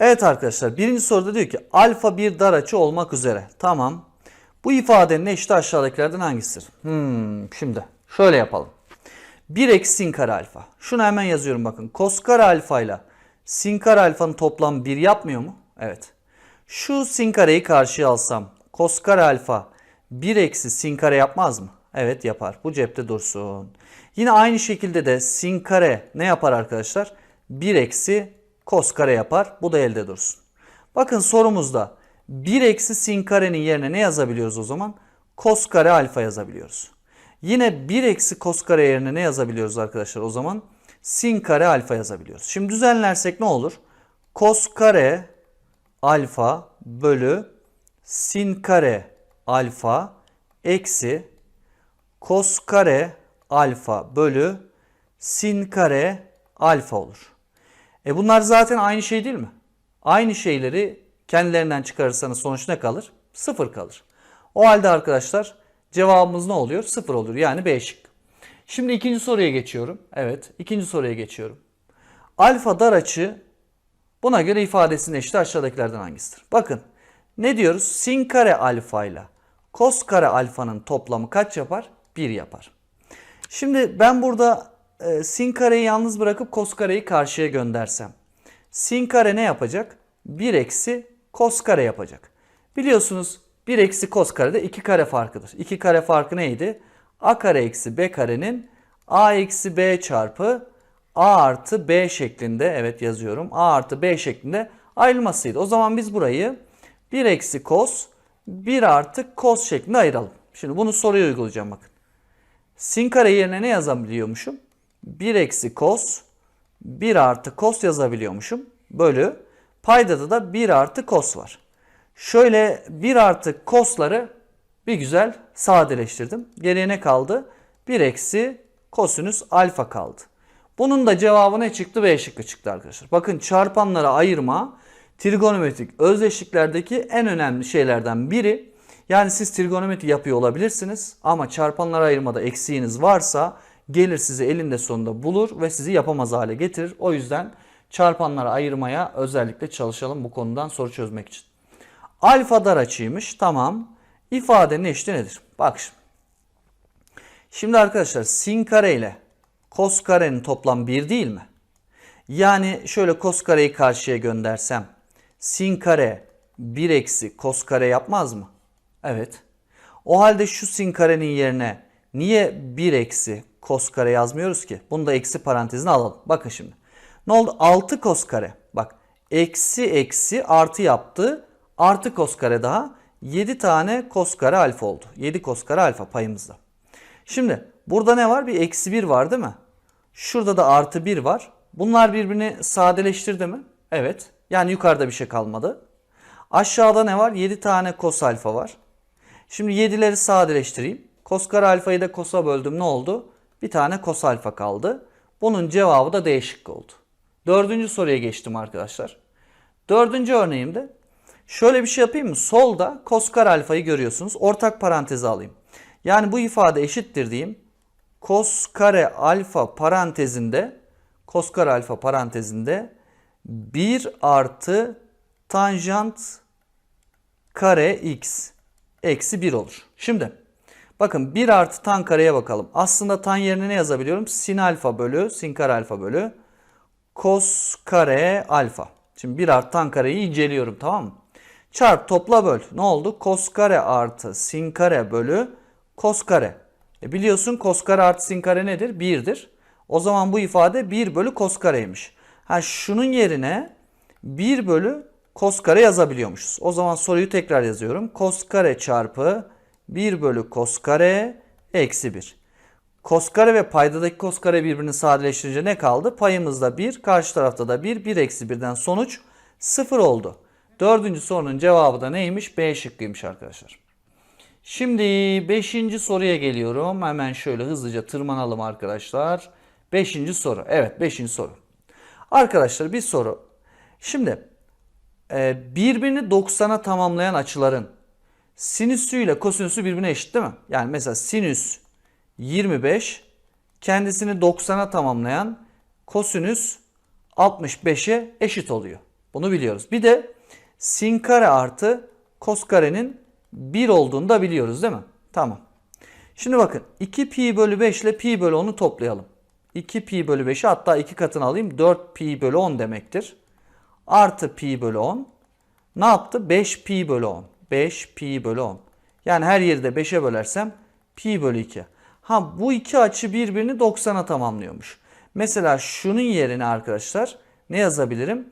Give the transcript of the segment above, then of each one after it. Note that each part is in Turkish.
Evet arkadaşlar birinci soruda diyor ki alfa bir dar açı olmak üzere. Tamam. Bu ifadenin eşit aşağıdakilerden hangisidir? Hmm, şimdi şöyle yapalım. 1 eksi sin kare alfa. Şunu hemen yazıyorum bakın. Kos kare alfa ile sin kare alfanın toplamı 1 yapmıyor mu? Evet. Şu sin kareyi karşıya alsam kos kare alfa 1 eksi sin kare yapmaz mı? Evet yapar. Bu cepte dursun. Yine aynı şekilde de sin kare ne yapar arkadaşlar? 1 eksi kos kare yapar. Bu da elde dursun. Bakın sorumuzda 1 eksi sin karenin yerine ne yazabiliyoruz o zaman? Kos kare alfa yazabiliyoruz. Yine 1 eksi kos kare yerine ne yazabiliyoruz arkadaşlar o zaman? Sin kare alfa yazabiliyoruz. Şimdi düzenlersek ne olur? Kos kare alfa bölü sin kare alfa eksi kos kare alfa bölü sin kare alfa olur. E bunlar zaten aynı şey değil mi? Aynı şeyleri kendilerinden çıkarırsanız sonuç ne kalır? Sıfır kalır. O halde arkadaşlar cevabımız ne oluyor? Sıfır olur. Yani B şık. Şimdi ikinci soruya geçiyorum. Evet ikinci soruya geçiyorum. Alfa dar açı buna göre ifadesinin eşit aşağıdakilerden hangisidir? Bakın ne diyoruz? Sin kare alfa ile kos kare alfanın toplamı kaç yapar? 1 yapar. Şimdi ben burada e, sin kareyi yalnız bırakıp kos kareyi karşıya göndersem. Sin kare ne yapacak? 1 eksi kos kare yapacak. Biliyorsunuz 1 eksi kos kare de 2 kare farkıdır. 2 kare farkı neydi? A kare eksi B karenin A eksi B çarpı A artı B şeklinde evet yazıyorum. A artı B şeklinde ayrılmasıydı. O zaman biz burayı 1 eksi kos 1 artı kos şeklinde ayıralım. Şimdi bunu soruya uygulayacağım bakın. Sin kare yerine ne yazabiliyormuşum? 1 eksi kos 1 artı kos yazabiliyormuşum. Bölü paydada da 1 artı kos var. Şöyle 1 artı kosları bir güzel sadeleştirdim. Geriye ne kaldı? 1 eksi kosinüs alfa kaldı. Bunun da cevabı ne çıktı? B şıkkı çıktı arkadaşlar. Bakın çarpanlara ayırma trigonometrik özdeşliklerdeki en önemli şeylerden biri. Yani siz trigonometri yapıyor olabilirsiniz ama çarpanlara ayırmada eksiğiniz varsa gelir sizi elinde sonunda bulur ve sizi yapamaz hale getirir. O yüzden çarpanlara ayırmaya özellikle çalışalım bu konudan soru çözmek için. Alfa dar açıymış. Tamam. İfadenin eşiti nedir? Bak şimdi. Şimdi arkadaşlar sin kare ile kos karenin toplam 1 değil mi? Yani şöyle kos kareyi karşıya göndersem sin kare 1 eksi kos kare yapmaz mı? Evet. O halde şu sin karenin yerine niye 1 eksi kos kare yazmıyoruz ki? Bunu da eksi parantezine alalım. Bakın şimdi. Ne oldu? 6 kos kare. Bak eksi eksi artı yaptı. Artı kos kare daha 7 tane kos kare alfa oldu. 7 kos kare alfa payımızda. Şimdi burada ne var? Bir eksi 1 var değil mi? Şurada da artı 1 var. Bunlar birbirini sadeleştirdi mi? Evet. Yani yukarıda bir şey kalmadı. Aşağıda ne var? 7 tane kos alfa var. Şimdi 7'leri sadeleştireyim. Kos kare alfayı da kosa böldüm ne oldu? Bir tane kos alfa kaldı. Bunun cevabı da değişik oldu. Dördüncü soruya geçtim arkadaşlar. Dördüncü örneğimde şöyle bir şey yapayım mı? Solda kos kare alfayı görüyorsunuz. Ortak paranteze alayım. Yani bu ifade eşittir diyeyim. Kos kare alfa parantezinde kos kare alfa parantezinde 1 artı tanjant kare x eksi 1 olur. Şimdi bakın 1 artı tan kareye bakalım. Aslında tan yerine ne yazabiliyorum? Sin alfa bölü sin kare alfa bölü kos kare alfa. Şimdi 1 artı tan kareyi inceliyorum tamam mı? Çarp topla böl. Ne oldu? Kos kare artı sin kare bölü kos kare. E biliyorsun kos kare artı sin kare nedir? 1'dir. O zaman bu ifade 1 bölü kos kareymiş. Ha şunun yerine 1 bölü kos kare yazabiliyormuşuz. O zaman soruyu tekrar yazıyorum. Kos kare çarpı 1 bölü kos kare eksi 1. Kos kare ve paydadaki kos kare birbirini sadeleştirince ne kaldı? Payımızda 1, karşı tarafta da 1. 1 eksi 1'den sonuç 0 oldu. Dördüncü sorunun cevabı da neymiş? B şıkkıymış arkadaşlar. Şimdi 5. soruya geliyorum. Hemen şöyle hızlıca tırmanalım arkadaşlar. 5. soru. Evet 5. soru. Arkadaşlar bir soru. Şimdi e, birbirini 90'a tamamlayan açıların sinüsü ile kosinüsü birbirine eşit değil mi? Yani mesela sinüs 25 kendisini 90'a tamamlayan kosinüs 65'e eşit oluyor. Bunu biliyoruz. Bir de sin kare artı kos karenin 1 olduğunu da biliyoruz değil mi? Tamam. Şimdi bakın 2 pi bölü 5 ile pi bölü 10'u toplayalım. 2 pi bölü 5'i hatta 2 katını alayım. 4 pi bölü 10 demektir. Artı pi bölü 10. Ne yaptı? 5 pi bölü 10. 5 pi bölü 10. Yani her yeri de 5'e bölersem pi bölü 2. Ha bu iki açı birbirini 90'a tamamlıyormuş. Mesela şunun yerine arkadaşlar ne yazabilirim?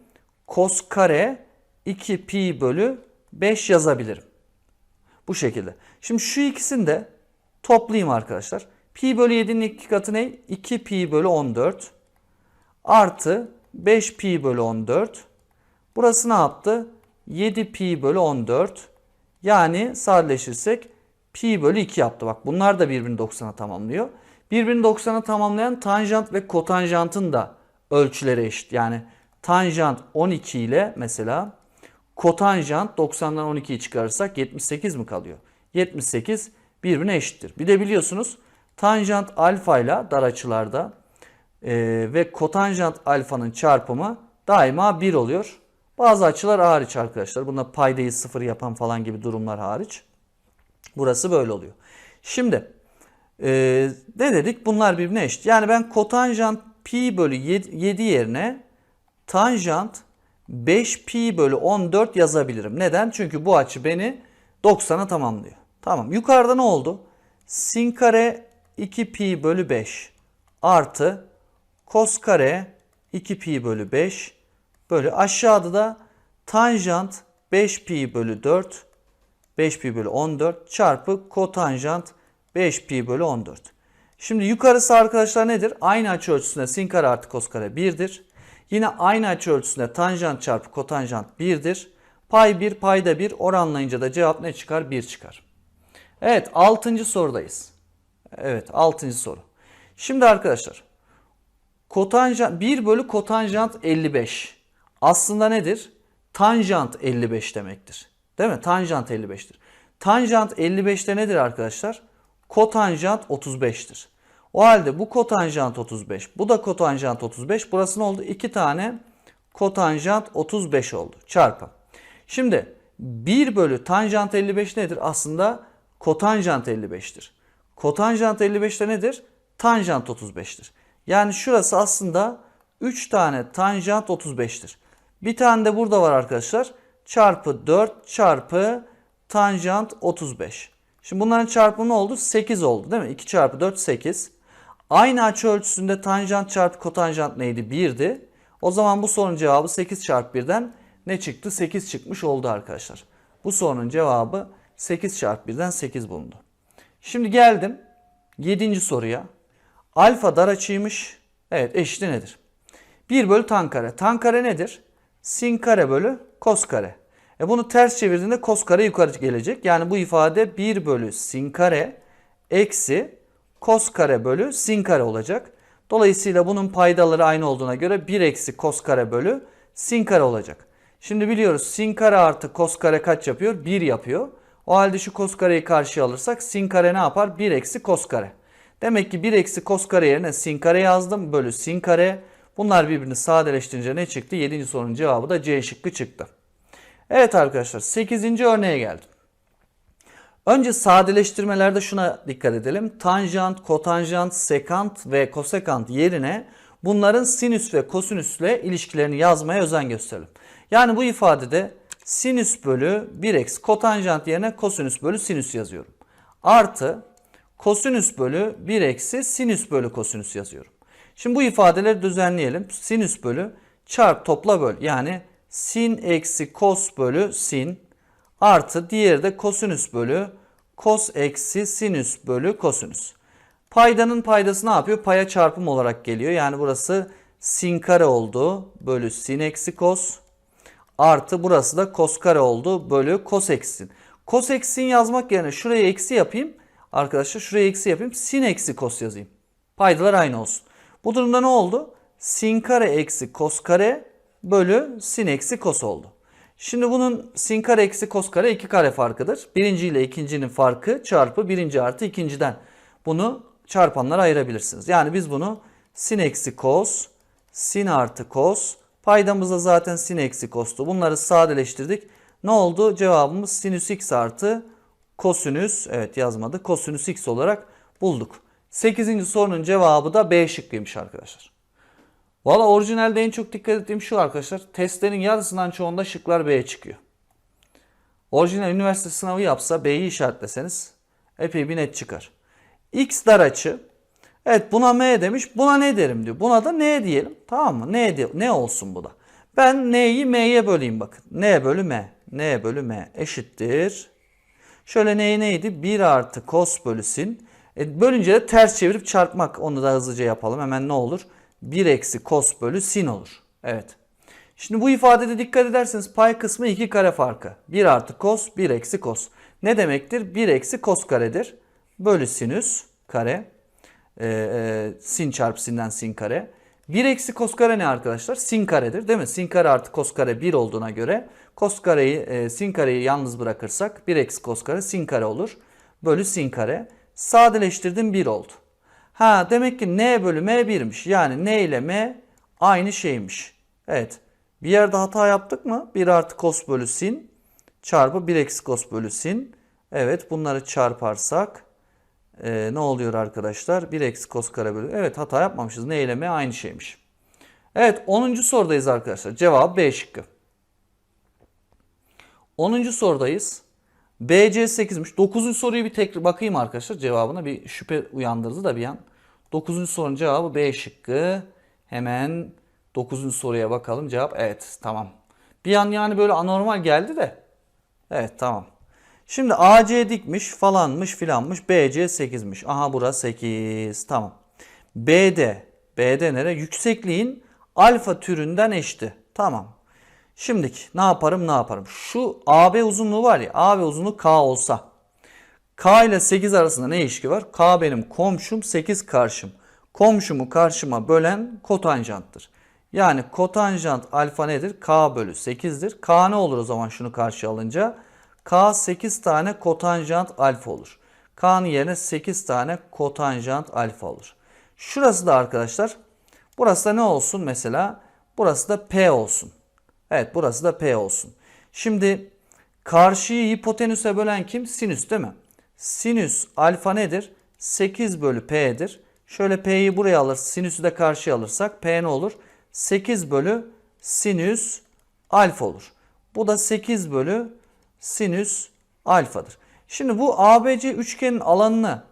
Kos kare 2 pi bölü 5 yazabilirim. Bu şekilde. Şimdi şu ikisini de toplayayım arkadaşlar. Pi bölü 7'nin iki katı ne? 2 pi bölü 14 artı 5 pi bölü 14. Burası ne yaptı? 7 pi bölü 14. Yani sadeleşirsek pi bölü 2 yaptı. Bak bunlar da birbirini 90'a tamamlıyor. Birbirini 90'a tamamlayan tanjant ve kotanjantın da ölçüleri eşit. Yani tanjant 12 ile mesela kotanjant 90'dan 12'yi çıkarırsak 78 mi kalıyor? 78 birbirine eşittir. Bir de biliyorsunuz tanjant alfa ile dar açılarda e, ve kotanjant alfanın çarpımı daima 1 oluyor. Bazı açılar hariç arkadaşlar. Bunda paydayı sıfır yapan falan gibi durumlar hariç. Burası böyle oluyor. Şimdi e, ne dedik? Bunlar birbirine eşit. Yani ben kotanjant pi bölü 7 yerine tanjant 5 pi bölü 14 yazabilirim. Neden? Çünkü bu açı beni 90'a tamamlıyor. Tamam. Yukarıda ne oldu? Sin kare 2 pi bölü 5 artı kos kare 2 pi bölü 5 bölü aşağıda da tanjant 5 pi bölü 4 5 pi bölü 14 çarpı kotanjant 5 pi bölü 14. Şimdi yukarısı arkadaşlar nedir? Aynı açı ölçüsünde sin kare artı kos kare 1'dir. Yine aynı açı ölçüsünde tanjant çarpı kotanjant 1'dir. Pay 1 payda 1 oranlayınca da cevap ne çıkar? 1 çıkar. Evet 6. sorudayız. Evet 6. soru. Şimdi arkadaşlar kotanjant 1 bölü kotanjant 55 aslında nedir? Tanjant 55 demektir. Değil mi? Tanjant 55'tir. Tanjant 55'te nedir arkadaşlar? Kotanjant 35'tir. O halde bu kotanjant 35, bu da kotanjant 35. Burası ne oldu? 2 tane kotanjant 35 oldu. Çarpı. Şimdi 1 bölü tanjant 55 nedir? Aslında kotanjant 55'tir. Kotanjant 55'te nedir? Tanjant 35'tir. Yani şurası aslında 3 tane tanjant 35'tir. Bir tane de burada var arkadaşlar. Çarpı 4 çarpı tanjant 35. Şimdi bunların çarpımı ne oldu? 8 oldu değil mi? 2 çarpı 4 8. Aynı açı ölçüsünde tanjant çarpı kotanjant neydi? 1'di. O zaman bu sorunun cevabı 8 çarpı 1'den ne çıktı? 8 çıkmış oldu arkadaşlar. Bu sorunun cevabı 8 çarpı 1'den 8 bulundu. Şimdi geldim 7. soruya. Alfa dar açıymış. Evet eşitli nedir? 1 bölü tan kare. Tan kare nedir? Sin kare bölü kos kare. E bunu ters çevirdiğinde kos kare yukarı gelecek. Yani bu ifade 1 bölü sin kare eksi kos kare bölü sin kare olacak. Dolayısıyla bunun paydaları aynı olduğuna göre 1 eksi kos kare bölü sin kare olacak. Şimdi biliyoruz sin kare artı kos kare kaç yapıyor? 1 yapıyor. O halde şu kos kareyi karşıya alırsak sin kare ne yapar? 1 eksi kos kare. Demek ki 1 eksi kos kare yerine sin kare yazdım. Bölü sin kare. Bunlar birbirini sadeleştirince ne çıktı? 7. sorunun cevabı da C şıkkı çıktı. Evet arkadaşlar 8. örneğe geldim. Önce sadeleştirmelerde şuna dikkat edelim. Tanjant, kotanjant, sekant ve kosekant yerine bunların sinüs ve kosinüsle ilişkilerini yazmaya özen gösterelim. Yani bu ifadede sinüs bölü 1 eksi kotanjant yerine kosinüs bölü sinüs yazıyorum. Artı kosinüs bölü 1 eksi sinüs bölü kosinüs yazıyorum. Şimdi bu ifadeleri düzenleyelim. Sinüs bölü çarp topla böl. Yani sin eksi kos bölü sin artı diğeri de kosinüs bölü kos eksi sinüs bölü kosinüs. Paydanın paydası ne yapıyor? Paya çarpım olarak geliyor. Yani burası sin kare oldu bölü sin eksi kos artı burası da kos kare oldu bölü kos eksi sin. Kos eksi sin yazmak yerine şuraya eksi yapayım. Arkadaşlar şuraya eksi yapayım. Sin eksi kos yazayım. Paydalar aynı olsun. Bu durumda ne oldu? Sin kare eksi kos kare bölü sin eksi kos oldu. Şimdi bunun sin kare eksi kos kare iki kare farkıdır. Birinci ile ikincinin farkı çarpı birinci artı ikinciden. Bunu çarpanlara ayırabilirsiniz. Yani biz bunu sin eksi kos, sin artı kos Paydamızda zaten sin eksi kostu. Bunları sadeleştirdik. Ne oldu? Cevabımız sinüs x artı kosinüs. Evet yazmadı. Kosinüs x olarak bulduk. 8. sorunun cevabı da B şıkkıymış arkadaşlar. Valla orijinalde en çok dikkat ettiğim şu arkadaşlar. Testlerin yarısından çoğunda şıklar B'ye çıkıyor. Orijinal üniversite sınavı yapsa B'yi işaretleseniz epey bir net çıkar. X dar açı. Evet buna M demiş. Buna ne derim diyor. Buna da N diyelim. Tamam mı? Ne, di- ne olsun bu da. Ben N'yi M'ye böleyim bakın. N bölü M. N bölü M eşittir. Şöyle N neydi? 1 artı cos bölü sin. E, bölünce de ters çevirip çarpmak. Onu da hızlıca yapalım. Hemen ne olur? 1 eksi cos bölü sin olur. Evet. Şimdi bu ifadede dikkat ederseniz pay kısmı 2 kare farkı. 1 artı cos 1 eksi cos. Ne demektir? 1 eksi cos karedir. Bölü sinüs kare. Ee, e, sin çarpı sinden sin kare. 1 eksi cos kare ne arkadaşlar? Sin karedir değil mi? Sin kare artı cos kare 1 olduğuna göre cos kareyi, e, sin kareyi yalnız bırakırsak 1 eksi cos kare sin kare olur. Bölü sin kare. Sadeleştirdim 1 oldu. Ha demek ki n bölü m 1'miş. Yani n ile m aynı şeymiş. Evet. Bir yerde hata yaptık mı? 1 artı cos bölü sin çarpı 1 eksi cos bölü sin. Evet bunları çarparsak e, ne oluyor arkadaşlar? 1 eksi cos kare bölü. Evet hata yapmamışız. Ne ile m aynı şeymiş. Evet 10. sorudayız arkadaşlar. Cevap B şıkkı. 10. sorudayız. BC 8'miş. 9. soruyu bir tekrar bakayım arkadaşlar cevabına. Bir şüphe uyandırdı da bir an. 9. sorunun cevabı B şıkkı. Hemen 9. soruya bakalım. Cevap evet tamam. Bir an yani böyle anormal geldi de. Evet tamam. Şimdi AC dikmiş falanmış filanmış. BC 8'miş. Aha burası 8. Tamam. BD. BD nere? Yüksekliğin alfa türünden eşti. Tamam. Şimdiki ne yaparım ne yaparım? Şu AB uzunluğu var ya AB uzunluğu K olsa. K ile 8 arasında ne ilişki var? K benim komşum 8 karşım. Komşumu karşıma bölen kotanjanttır. Yani kotanjant alfa nedir? K bölü 8'dir. K ne olur o zaman şunu karşı alınca? K 8 tane kotanjant alfa olur. K'nın yerine 8 tane kotanjant alfa olur. Şurası da arkadaşlar. Burası da ne olsun mesela? Burası da P olsun. Evet burası da P olsun. Şimdi karşıyı hipotenüse bölen kim? Sinüs değil mi? Sinüs alfa nedir? 8 bölü P'dir. Şöyle P'yi buraya alır, sinüsü de karşıya alırsak P ne olur? 8 bölü sinüs alfa olur. Bu da 8 bölü sinüs alfadır. Şimdi bu ABC üçgenin alanını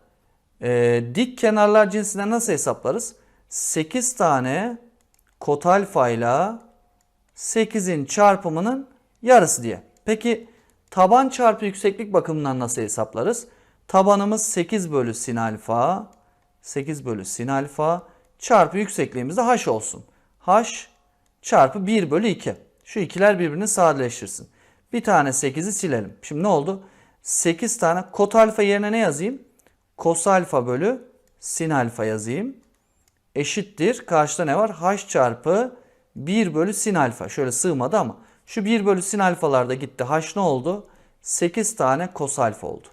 e, dik kenarlar cinsinden nasıl hesaplarız? 8 tane kot alfa ile 8'in çarpımının yarısı diye. Peki taban çarpı yükseklik bakımından nasıl hesaplarız? Tabanımız 8 bölü sin alfa, 8 bölü sin alfa çarpı yüksekliğimiz de h olsun. h çarpı 1 bölü 2. Şu ikiler birbirini sadeleştirsin. Bir tane 8'i silelim. Şimdi ne oldu? 8 tane kot alfa yerine ne yazayım? Kos alfa bölü sin alfa yazayım. Eşittir. Karşıda ne var? h çarpı 1 bölü sin alfa. Şöyle sığmadı ama. Şu 1 bölü sin alfalar da gitti. H ne oldu? 8 tane kos alfa oldu.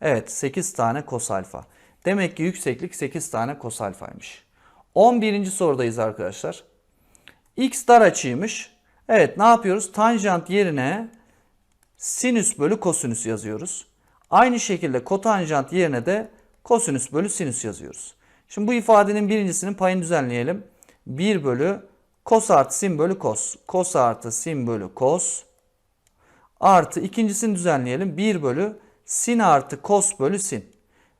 Evet 8 tane kos alfa. Demek ki yükseklik 8 tane kos alfaymış. 11. sorudayız arkadaşlar. X dar açıymış. Evet ne yapıyoruz? Tanjant yerine sinüs bölü kosinüs yazıyoruz. Aynı şekilde kotanjant yerine de kosinüs bölü sinüs yazıyoruz. Şimdi bu ifadenin birincisinin payını düzenleyelim. 1 bölü Kos artı sin bölü kos. Kos artı sin bölü kos. Artı ikincisini düzenleyelim. 1 bölü sin artı kos bölü sin.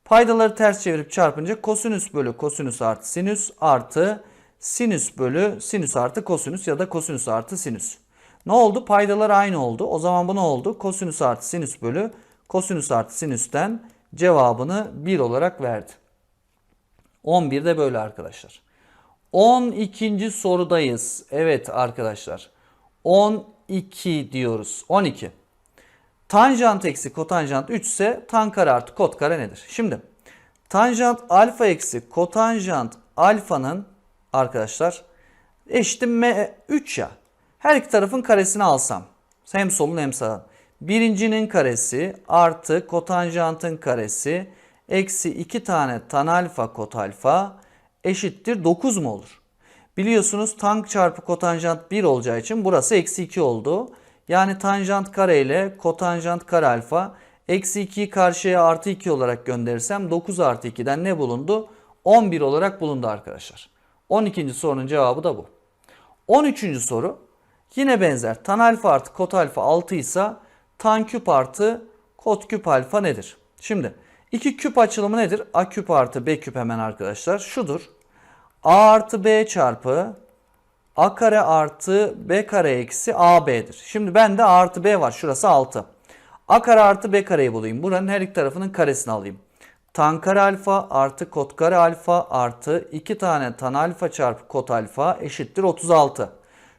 Paydaları ters çevirip çarpınca kosinüs bölü kosinüs artı sinüs artı sinüs bölü sinüs artı kosinüs ya da kosinüs artı sinüs. Ne oldu? Paydalar aynı oldu. O zaman bu ne oldu? Kosinüs artı sinüs bölü kosinüs artı sinüsten cevabını 1 olarak verdi. 11 de böyle arkadaşlar. 12. sorudayız. Evet arkadaşlar. 12 diyoruz. 12. Tanjant eksi kotanjant 3 ise tan kare artı kot kare nedir? Şimdi tanjant alfa eksi kotanjant alfanın arkadaşlar eşittir m 3 ya. Her iki tarafın karesini alsam hem solun hem sağın. Birincinin karesi artı kotanjantın karesi eksi 2 tane tan alfa kot alfa eşittir 9 mu olur? Biliyorsunuz tank çarpı kotanjant 1 olacağı için burası eksi 2 oldu. Yani tanjant kare ile kotanjant kare alfa eksi 2'yi karşıya artı 2 olarak gönderirsem 9 artı 2'den ne bulundu? 11 olarak bulundu arkadaşlar. 12. sorunun cevabı da bu. 13. soru yine benzer. Tan alfa artı kot alfa 6 ise tan küp artı kot küp alfa nedir? Şimdi iki küp açılımı nedir? A küp artı B küp hemen arkadaşlar. Şudur. A artı B çarpı A kare artı B kare eksi AB'dir. Şimdi bende A artı B var. Şurası 6. A kare artı B kareyi bulayım. Buranın her iki tarafının karesini alayım. Tan kare alfa artı kot kare alfa artı 2 tane tan alfa çarpı kot alfa eşittir 36.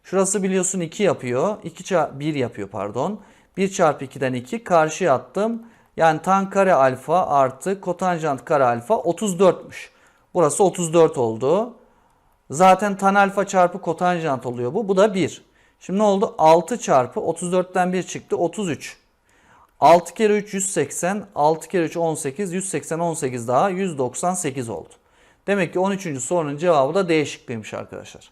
Şurası biliyorsun 2 yapıyor. 2 çarpı 1 yapıyor pardon. 1 çarpı 2'den 2 karşıya attım. Yani tan kare alfa artı kotanjant kare alfa 34'müş. Burası 34 oldu. Zaten tan alfa çarpı kotanjant oluyor bu. Bu da 1. Şimdi ne oldu? 6 çarpı 34'ten 1 çıktı 33. 6 kere 3 180, 6 kere 3 18, 180 18 daha 198 oldu. Demek ki 13. sorunun cevabı da D şıkkıymış arkadaşlar.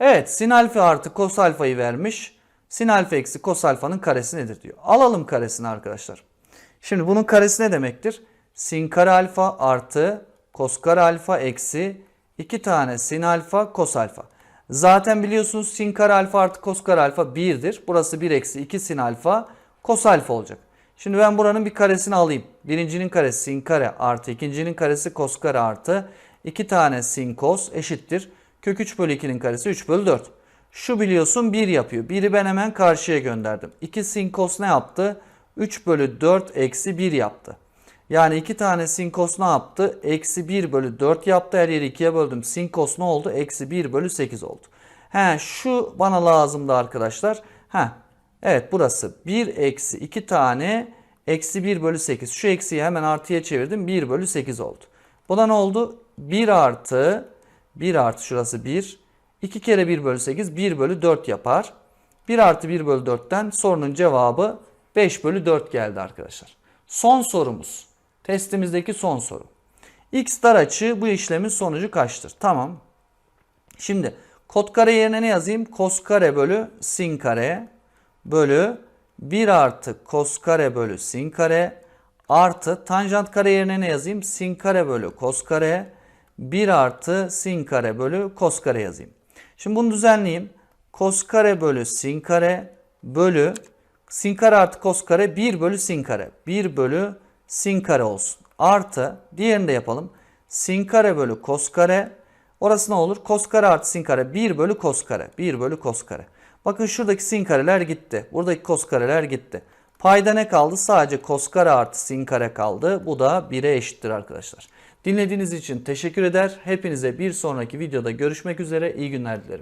Evet sin alfa artı kos alfayı vermiş. Sin alfa eksi kos alfanın karesi nedir diyor. Alalım karesini arkadaşlar. Şimdi bunun karesi ne demektir? Sin kare alfa artı kos kare alfa eksi 2 tane sin alfa kos alfa. Zaten biliyorsunuz sin kare alfa artı kos kare alfa 1'dir. Burası 1 eksi 2 sin alfa kos alfa olacak. Şimdi ben buranın bir karesini alayım. Birincinin karesi sin kare artı ikincinin karesi kos kare artı 2 tane sin kos eşittir. Kök 3 bölü 2'nin karesi 3 bölü 4. Şu biliyorsun 1 yapıyor. 1'i ben hemen karşıya gönderdim. 2 sin kos ne yaptı? 3 bölü 4 eksi 1 yaptı. Yani 2 tane sin kos ne yaptı? Eksi 1 bölü 4 yaptı. Her yeri 2'ye böldüm. Sin kos ne oldu? Eksi 1 bölü 8 oldu. He şu bana lazımdı arkadaşlar. He evet burası 1 eksi 2 tane eksi 1 bölü 8. Şu eksiyi hemen artıya çevirdim. 1 bölü 8 oldu. Bu da ne oldu? 1 artı 1 artı şurası 1. 2 kere 1 bölü 8 1 bölü 4 yapar. 1 artı 1 bölü 4'ten sorunun cevabı 5 bölü 4 geldi arkadaşlar. Son sorumuz. Testimizdeki son soru. X dar açı bu işlemin sonucu kaçtır? Tamam. Şimdi kot kare yerine ne yazayım? Kos kare bölü sin kare bölü 1 artı kos kare bölü sin kare artı tanjant kare yerine ne yazayım? Sin kare bölü kos kare 1 artı sin kare bölü kos kare yazayım. Şimdi bunu düzenleyeyim. Kos kare bölü sin kare bölü sin kare artı kos kare 1 bölü sin kare. 1 bölü sin kare olsun. Artı diğerini de yapalım. Sin kare bölü kos kare. Orası ne olur? Kos kare artı sin kare 1 bölü kos kare. 1 bölü kos kare. Bakın şuradaki sin kareler gitti. Buradaki kos kareler gitti. Payda ne kaldı? Sadece kos kare artı sin kare kaldı. Bu da 1'e eşittir arkadaşlar. Dinlediğiniz için teşekkür eder. Hepinize bir sonraki videoda görüşmek üzere. İyi günler dilerim.